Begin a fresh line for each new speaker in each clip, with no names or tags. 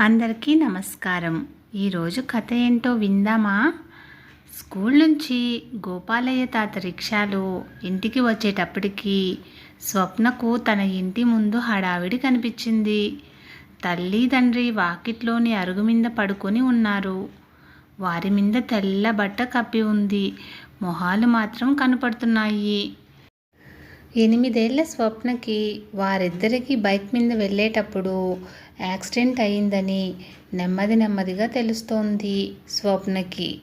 అందరికీ నమస్కారం. ఈరోజు కథ ఏంటో విందామా? స్కూల్ నుంచి గోపాలయ్య తాత రిక్షాలు ఇంటికి వచ్చేటప్పటికి స్వప్నకు తన ఇంటి ముందు హడావిడి కనిపించింది. తల్లి తండ్రి వాకిట్లోని అరుగు మీద పడుకొని ఉన్నారు. వారి మీద తెల్ల బట్ట కప్పి ఉంది. మొహాలు మాత్రం కనపడుతున్నాయి. ఎనిమిదేళ్ళ స్వప్నకి వారిద్దరికీ బైక్ మీద వెళ్ళేటప్పుడు యాక్సిడెంట్ అయిందని నెమ్మది నెమ్మదిగా తెలుస్తోంది స్వప్నకి.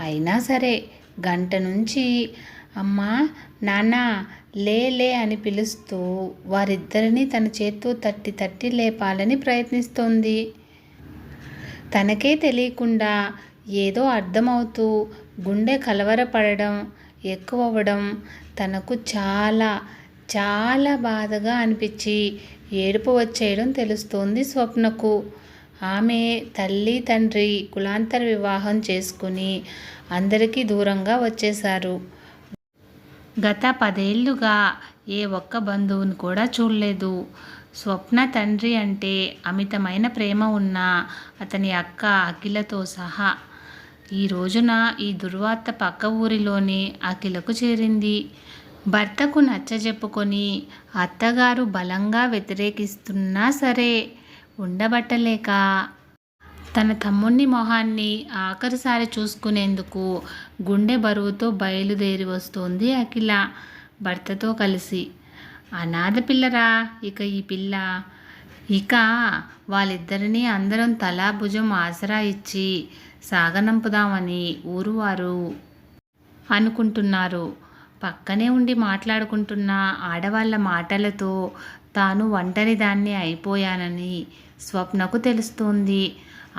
అయినా సరే గంట నుంచి అమ్మా నాన్న లే లే అని పిలుస్తూ వారిద్దరిని తన చేత్తో తట్టి తట్టి లేపాలని ప్రయత్నిస్తోంది. తనకే తెలియకుండా ఏదో అర్థమవుతూ గుండె కలవరపడడం ఎక్కువ అవ్వడం తనకు చాలా చాలా బాధగా అనిపించి ఏడుపు వచ్చేయడం తెలుస్తోంది స్వప్నకు. ఆమె తల్లి తండ్రి కులాంతర వివాహం చేసుకుని అందరికీ దూరంగా వచ్చేశారు. గత పదేళ్ళుగా ఏ ఒక్క బంధువుని కూడా చూడలేదు. స్వప్న తండ్రి అంటే అమితమైన ప్రేమ ఉన్న అతని అక్క అఖిలతో సహా ఈ రోజున ఈ దుర్వార్త పక్క ఊరిలోని అఖిలకు చేరింది. భర్తకు నచ్చజెప్పుకొని అత్తగారు బలంగా వ్యతిరేకిస్తున్నా సరే ఉండబట్టలేక తన తమ్ముణ్ణి మొహాన్ని ఆఖరిసారి చూసుకునేందుకు గుండె బరువుతో బయలుదేరి వస్తోంది అఖిల భర్తతో కలిసి. అనాథ పిల్లరా ఇక ఈ పిల్ల ఇక వాళ్ళిద్దరినీ అందరం తలా భుజం ఆసరా ఇచ్చి సాగనంపుదామని ఊరువారు అనుకుంటున్నారు. పక్కనే ఉండి మాట్లాడుకుంటున్న ఆడవాళ్ళ మాటలతో తాను ఒంటరి దాన్ని అయిపోయానని స్వప్నకు తెలుస్తోంది.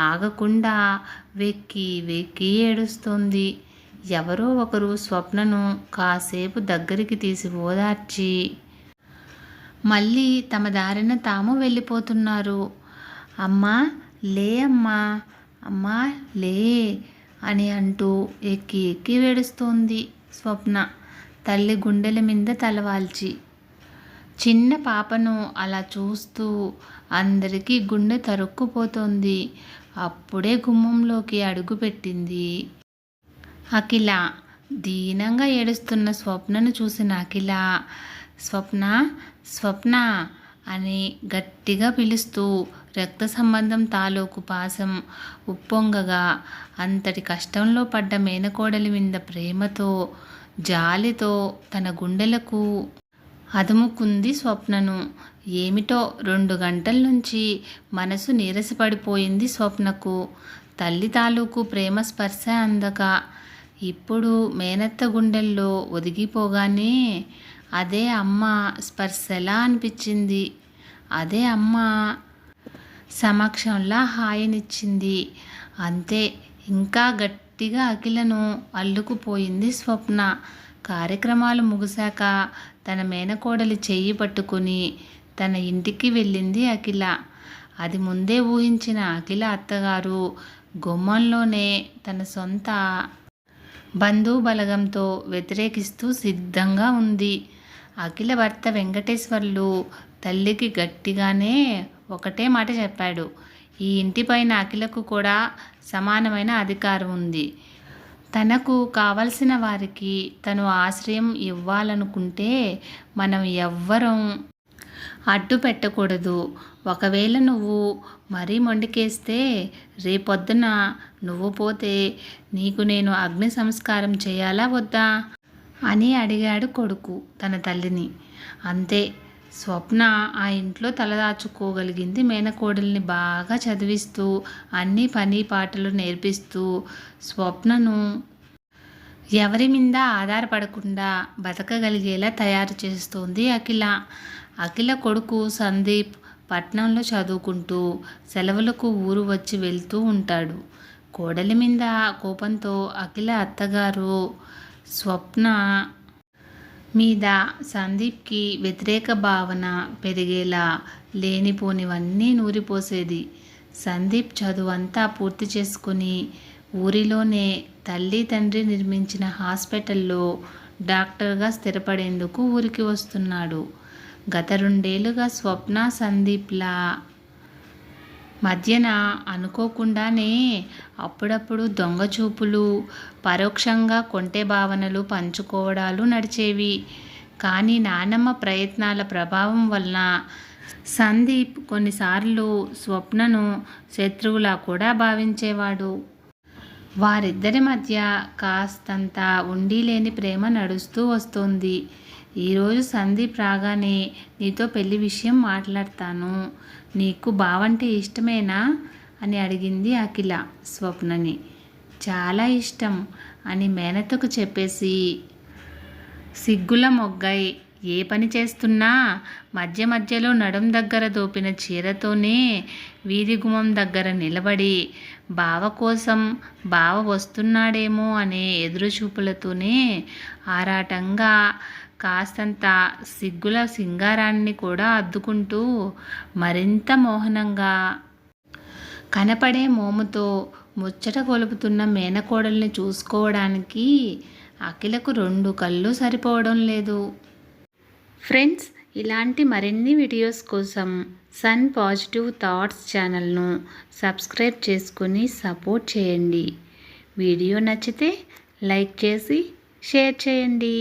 ఆగకుండా వెక్కి వెక్కి ఏడుస్తోంది. ఎవరో ఒకరు స్వప్నను కాసేపు దగ్గరికి తీసి ఓదార్చి మళ్ళీ తమ దారిన తాము వెళ్ళిపోతున్నారు. అమ్మా లే అమ్మా అమ్మా లే అని అంటూ ఎక్కి ఎక్కి వేడుస్తోంది స్వప్న. తల్లి గుండెల మీద తలవాల్చి చిన్న పాపను అలా చూస్తూ అందరికీ గుండె తరుక్కుపోతోంది. అప్పుడే గుమ్మంలోకి అడుగుపెట్టింది అఖిల దీనంగా ఏడుస్తున్న స్వప్నను చూసిన అఖిల స్వప్న స్వప్న అని గట్టిగా పిలుస్తూ రక్త సంబంధం తాలూకు పాసం ఉప్పొంగగా అంతటి కష్టంలో పడ్డ మేనకోడలి మీద ప్రేమతో జాలితో తన గుండెలకు అదుముకుంది స్వప్నను. ఏమిటో రెండు గంటల నుంచి మనసు నీరసపడిపోయింది స్వప్నకు. తల్లి తాలూకు ప్రేమ స్పర్శ అందక. ఇప్పుడు మేనత్త గుండెల్లో ఒదిగిపోగానే అదే అమ్మ స్పర్శలా అనిపించింది? అదే అమ్మ సమక్షంలా హాయినిచ్చింది. అంతే ఇంకా గట్టిగా అఖిలను అల్లుకుపోయింది స్వప్న. కార్యక్రమాలు ముగిశాక తన మేనకోడలి చెయ్యి పట్టుకుని తన ఇంటికి వెళ్ళింది అఖిల. అది ముందే ఊహించిన అఖిల అత్తగారు గుమ్మంలోనే తన సొంత బంధు బలగంతో వ్యతిరేకిస్తూ సిద్ధంగా ఉంది. అఖిల భర్త వెంకటేశ్వర్లు తల్లికి గట్టిగానే ఒకటే మాట చెప్పాడు. ఈ ఇంటిపైన అఖిలకు కూడా సమానమైన అధికారం ఉంది. తనకు కావలసిన వారికి తను ఆశ్రయం ఇవ్వాలనుకుంటే మనం ఎవ్వరం అడ్డు పెట్టకూడదు. ఒకవేళ నువ్వు మరీ మొండికేస్తే రేపొద్దున నువ్వు పోతే నీకు నేను అగ్ని సంస్కారం చేయాలా వద్దా? అని అడిగాడు కొడుకు తన తల్లిని. అంతే స్వప్న ఆ ఇంట్లో తలదాచుకోగలిగింది మేనకోడల్ని బాగా చదివిస్తూ అన్ని పని పాటలు నేర్పిస్తూ స్వప్నను ఎవరి మీద ఆధారపడకుండా బతకగలిగేలా తయారు చేస్తోంది అఖిల. అఖిల కొడుకు సందీప్ పట్నంలో చదువుకుంటూ సెలవులకు ఊరు వచ్చి వెళ్తూ ఉంటాడు. కోడలి మీద కోపంతో అఖిల అత్తగారు స్వప్న మీద సందీప్కి వ్యతిరేక భావన పెరిగేలా లేనిపోనివన్నీ నూరిపోసేది. సందీప్ చదువంతా పూర్తి చేసుకుని ఊరిలోనే తల్లి తండ్రి నిర్మించిన హాస్పిటల్లో డాక్టర్గా స్థిరపడేందుకు ఊరికి వస్తున్నాడు. గత రెండేళ్ళుగా స్వప్న సందీప్లా మధ్యన అనుకోకుండానే అప్పుడప్పుడు దొంగ చూపులు పరోక్షంగా కొంటె భావనలు పంచుకోవడాలు నడిచేవి. కానీ నానమ్మ ప్రయత్నాల ప్రభావం వలన సందీప్ కొన్నిసార్లు స్వప్నను శత్రువులా కూడా భావించేవాడు. వారిద్దరి మధ్య కాస్తంత ఉండి లేని ప్రేమ నడుస్తూ వస్తుంది. ఈరోజు సందీప్ రాగానే నీతో పెళ్ళి విషయం మాట్లాడతాను. నీకు బావంటే ఇష్టమేనా? అని అడిగింది అఖిల స్వప్నని. చాలా ఇష్టం అని మేనతకు చెప్పేసి సిగ్గుల మొగ్గై ఏ పని చేస్తున్నా మధ్య మధ్యలో నడుం దగ్గర దోపిన చీరతోనే వీధి గుమ్మం దగ్గర నిలబడి బావ కోసం బావ వస్తున్నాడేమో అనే ఎదురుచూపులతోనే ఆరాటంగా కాస్తంత సిగ్గుల సింగారాన్ని కూడా అద్దుకుంటూ మరింత మోహనంగా కనపడే మోముతో ముచ్చట కొలుపుతున్న మేనకోడల్ని చూసుకోవడానికి అఖిలకు రెండు కళ్ళు సరిపోవడం లేదు. ఫ్రెండ్స్ ఇలాంటి మరిన్ని వీడియోస్ కోసం సన్ పాజిటివ్ థాట్స్ ఛానల్ను సబ్స్క్రైబ్ చేసుకుని సపోర్ట్ చేయండి. వీడియో నచ్చితే లైక్ చేసి షేర్ చేయండి.